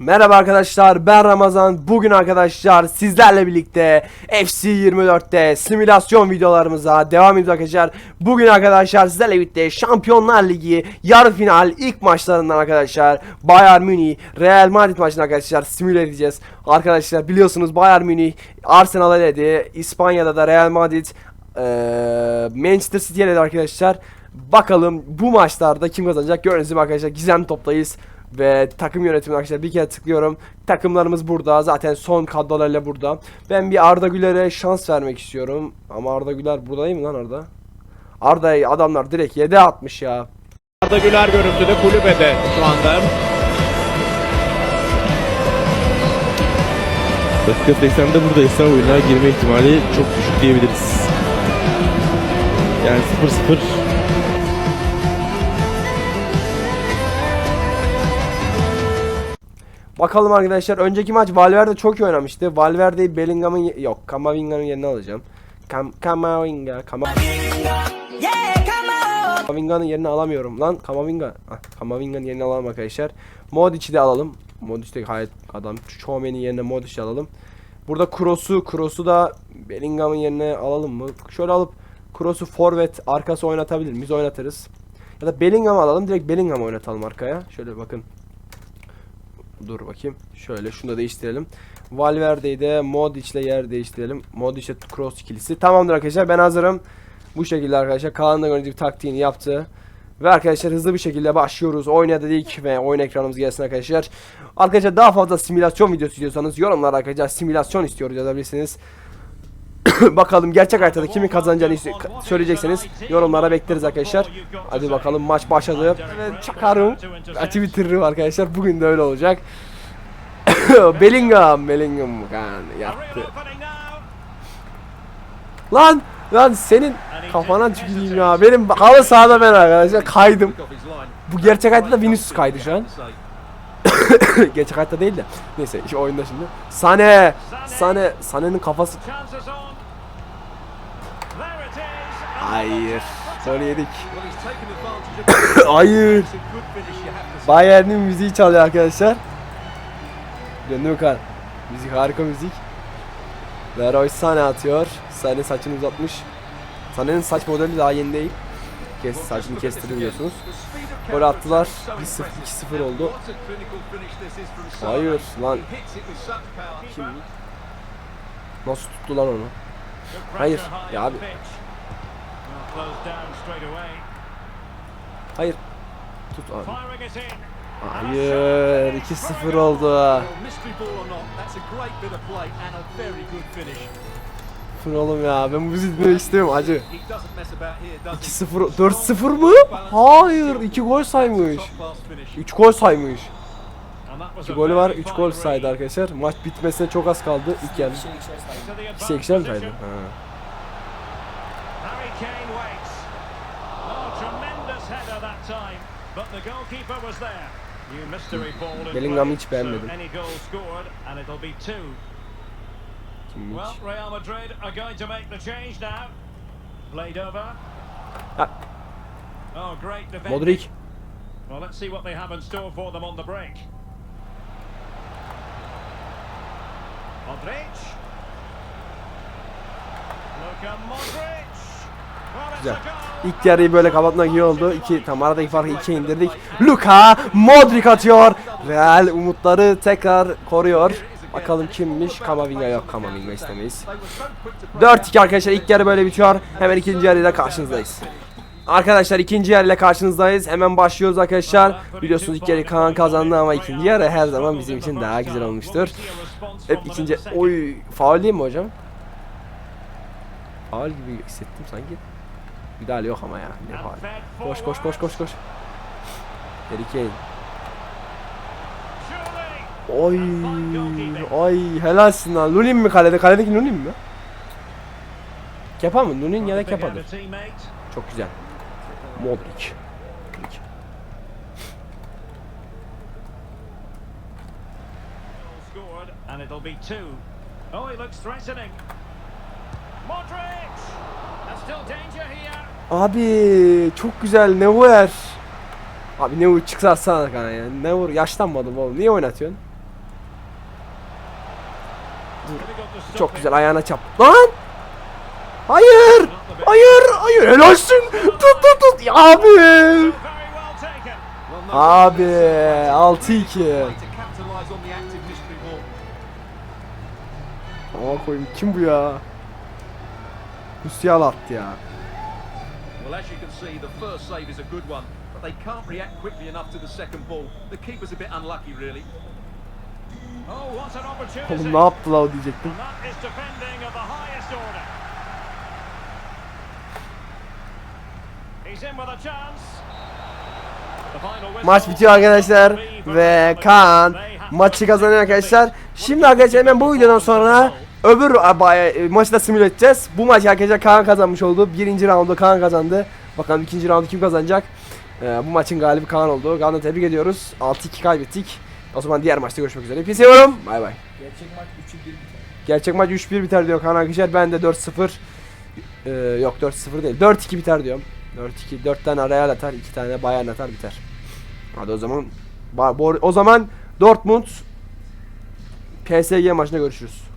Merhaba arkadaşlar ben Ramazan. Bugün arkadaşlar sizlerle birlikte FC24'te simülasyon videolarımıza devam ediyoruz arkadaşlar. Bugün arkadaşlar sizlerle birlikte Şampiyonlar Ligi yarı final ilk maçlarından arkadaşlar Bayern Münih Real Madrid maçını arkadaşlar simüle edeceğiz. Arkadaşlar biliyorsunuz Bayern Münih Arsenal eledi İspanya'da da Real Madrid Manchester City eledi arkadaşlar. Bakalım bu maçlarda kim kazanacak? Gördüğünüz gibi arkadaşlar gizem toptayız ve takım yönetimi arkadaşlar bir kere tıklıyorum. Takımlarımız burada. Zaten son kadrolarıyla burada. Ben bir Arda Güler'e şans vermek istiyorum. Ama Arda Güler burada değil mi lan Arda? Arda adamlar direkt 7 atmış ya. Arda Güler görüntüde kulübede şu anda. Dakika 80'de buradaysa oyuna girme ihtimali çok düşük diyebiliriz. Yani 0-0 Bakalım arkadaşlar önceki maç Valverde çok iyi oynamıştı. Valverde'yi Bellingham'ın yok Kamavinga'nın yerine alacağım. Kam Kamavinga Kama Kamavinga'nın yerini alamıyorum lan. Kamavinga. Ah, Kamavinga'nın yerini alalım arkadaşlar. Modic'i de alalım. Modic de gayet adam. Chouameni yerine Modic'i alalım. Burada Kroos'u, Kroos'u da Bellingham'ın yerine alalım mı? Şöyle alıp Kroos'u forvet arkası oynatabilir miyiz? Oynatırız. Ya da Bellingham'ı alalım. Direkt Bellingham'ı oynatalım arkaya. Şöyle bakın. Dur bakayım. Şöyle şunu da değiştirelim. Valverde'yi de Modric'le yer değiştirelim. Modric'e cross ikilisi. Tamamdır arkadaşlar ben hazırım. Bu şekilde arkadaşlar Kaan'ın da gördüğü taktiğini yaptı. Ve arkadaşlar hızlı bir şekilde başlıyoruz. Oyna dedik ve oyun ekranımız gelsin arkadaşlar. Arkadaşlar daha fazla simülasyon videosu istiyorsanız yorumlara arkadaşlar simülasyon istiyoruz yazabilirsiniz. bakalım gerçek hayatta kimin kazanacağını söyleyecekseniz yorumlara bekleriz arkadaşlar. Hadi bakalım maç başladı. Evet, çakarım. Açı bitiririm arkadaşlar. Bugün de öyle olacak. Bellingham, Bellingham kan yattı. Lan lan senin kafana tüküreyim ya. Benim halı sahada ben arkadaşlar kaydım. Bu gerçek hayatta Vinicius kaydı şu an. gerçek hayatta değil de. Neyse şu oyunda şimdi. Sane, Sane, Sane'nin kafası Hayır. Sonra yedik. Hayır. Bayern'in müziği çalıyor arkadaşlar. Döndü kan. Müzik harika müzik. Leroy Sané atıyor. Sané saçını uzatmış. Sané'nin saç modeli daha yeni değil. Kes, saçını kestirdi biliyorsunuz. Gol attılar. 1-0, 2-0 oldu. Hayır lan. Kim? Nasıl tuttular onu? Hayır. Ya abi. Hayır. Tut abi. Hayır. 2-0 oldu. Fır oğlum ya ben bu zilmeyi istemiyorum acı. 2-0 4-0 mı? Hayır 2 gol saymış. 3 gol saymış. 2 golü var 3 gol saydı arkadaşlar. Maç bitmesine çok az kaldı. İlk yarı. 2 ekşer mi saydı? Ha. Bellingham'ı hiç beğenmedim. Kimmiş? Ha. Modric. Well, let's see what they have in store for them on the break. Modric. Luka Modric. Güzel. İlk yarıyı böyle kapatmak iyi oldu. İki, tam aradaki farkı 2'ye indirdik. Luka Modric atıyor. Real umutları tekrar koruyor. Bakalım kimmiş? Kamavinga yok. Kamavinga istemeyiz. 4-2 arkadaşlar ilk yarı böyle bitiyor. Hemen ikinci yarıyla karşınızdayız. Arkadaşlar ikinci yarıyla karşınızdayız. Hemen başlıyoruz arkadaşlar. Biliyorsunuz ilk yarı Kaan kazandı ama ikinci yarı her zaman bizim için daha güzel olmuştur. Hep ikinci... Oy faul değil mi hocam? Faul gibi hissettim sanki. Müdahale yok ama ya. Ne faul. Koş koş koş koş koş. Harry Kane. Oy, oy helalsin lan. Lunin mi kalede? Kaledeki Lunin mi? Kepa mı? Lunin ya da Kepa'dır. Çok güzel. Modric. Scored, and it'll be two. Oh, he looks threatening. Modric! There's still danger here. Abi çok güzel Neuer. Abi Neuer çıksa sana kana ya. Neuer yaşlanmadım oğlum. Niye oynatıyorsun? Çok güzel ayağına çap. Lan! Hayır! Hayır! Hayır! Helalsin! Tut tut tut! Ya Abi! Abi 6-2. Ama koyayım kim bu ya? Musial attı ya. Well, as you can see, the first save is a good one, but they can't react quickly enough to the second ball. The keeper's a bit unlucky, really. Oh, what an opportunity. Oğlum ne yaptı la o diyecektim. Maç bitiyor arkadaşlar ve Kaan maçı kazanıyor arkadaşlar. Şimdi arkadaşlar hemen bu videodan sonra öbür aba- maçı da simüle edeceğiz. Bu maç arkadaşlar Kaan kazanmış oldu. Birinci roundu Kaan kazandı. Bakalım ikinci roundu kim kazanacak? Ee, bu maçın galibi Kaan oldu. Kaan'ı tebrik ediyoruz. 6-2 kaybettik. O zaman diğer maçta görüşmek üzere. Hepinizi seviyorum. Bay bay. Gerçek maç 3-1 biter diyor Kaan arkadaşlar. Ben de 4-0 ee, yok 4-0 değil. 4-2 biter diyorum. 4-2 4 tane Real atar, 2 tane Bayern atar biter. Hadi o zaman o zaman Dortmund PSG maçında görüşürüz.